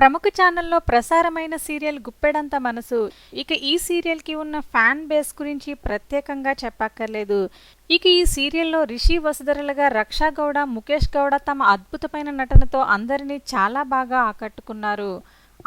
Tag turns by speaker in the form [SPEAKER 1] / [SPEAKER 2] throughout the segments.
[SPEAKER 1] ప్రముఖ ఛానల్లో ప్రసారమైన సీరియల్ గుప్పెడంత మనసు. ఇక ఈ సీరియల్కి ఉన్న ఫ్యాన్ బేస్ గురించి ప్రత్యేకంగా చెప్పక్కర్లేదు. ఇక ఈ సీరియల్లో రిషి వసుధరలుగా రక్షా గౌడ ముఖేష్ గౌడ తమ అద్భుతమైన నటనతో అందరినీ చాలా బాగా ఆకట్టుకున్నారు.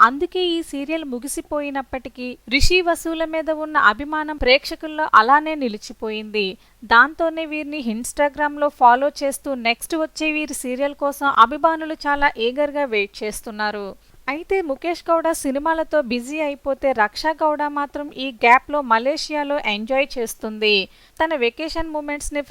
[SPEAKER 1] అందుకే ఈ సీరియల్ ముగిసిపోయినప్పటికీ రిషి వసూల మీద ఉన్న అభిమానం ప్రేక్షకుల్లో అలానే నిలిచిపోయింది. దాంతోనే వీరిని ఇన్స్టాగ్రామ్లో ఫాలో చేస్తూ నెక్స్ట్ వచ్చే వీరి సీరియల్ కోసం అభిమానులు చాలా ఈగర్గా వెయిట్ చేస్తున్నారు. అయితే ముఖేష్ గౌడ సినిమాలతో బిజీ అయిపోతే రక్షా గౌడ మాత్రం ఈ గ్యాప్లో మలేషియాలో ఎంజాయ్ చేస్తుంది. తన వెకేషన్ మూమెంట్స్ని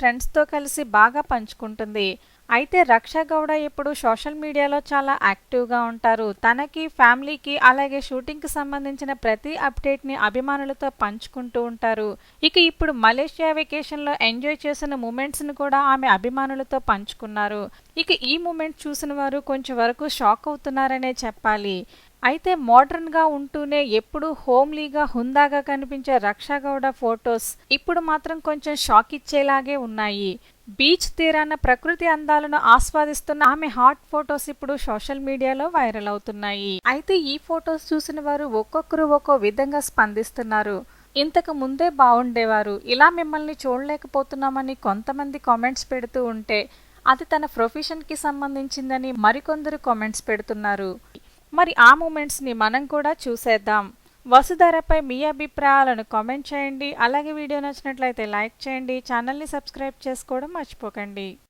[SPEAKER 1] కలిసి బాగా పంచుకుంటుంది. అయితే రక్ష గౌడ ఇప్పుడు సోషల్ మీడియాలో చాలా యాక్టివ్గా ఉంటారు. తనకి ఫ్యామిలీకి అలాగే షూటింగ్కి సంబంధించిన ప్రతి అప్డేట్ని అభిమానులతో పంచుకుంటూ ఉంటారు. ఇక ఇప్పుడు మలేషియా వెకేషన్లో ఎంజాయ్ చేసిన మూమెంట్స్ని కూడా ఆమె అభిమానులతో పంచుకున్నారు. ఇక ఈ మూమెంట్ చూసిన వారు కొంచెం వరకు షాక్ అవుతున్నారనే చెప్పాలి. అయితే మోడర్న్గా ఉంటూనే ఎప్పుడూ హోమ్లీగా హుందాగా కనిపించే రక్షాగౌడ ఫొటోస్ ఇప్పుడు మాత్రం కొంచెం షాక్ ఇచ్చేలాగే ఉన్నాయి. బీచ్ తీరాన ప్రకృతి అందాలను ఆస్వాదిస్తున్న ఆమె హాట్ ఫొటోస్ ఇప్పుడు సోషల్ మీడియాలో వైరల్ అవుతున్నాయి. అయితే ఈ ఫొటోస్ చూసిన వారు ఒక్కొక్కరు ఒక్కో విధంగా స్పందిస్తున్నారు. ఇంతకు ముందే బాగుండేవారు ఇలా మిమ్మల్ని చూడలేకపోతున్నామని కొంతమంది కామెంట్స్ పెడుతూ ఉంటే అది తన ప్రొఫెషన్కి సంబంధించిందని మరికొందరు కామెంట్స్ పెడుతున్నారు. మరి ఆ మూమెంట్స్ని మనం కూడా చూసేద్దాం. వసుధరపై మీ అభిప్రాయాలను కామెంట్ చేయండి. అలాగే వీడియో నచ్చినట్లయితే లైక్ చేయండి. ఛానల్ని సబ్స్క్రైబ్ చేసుకోవడం మర్చిపోకండి.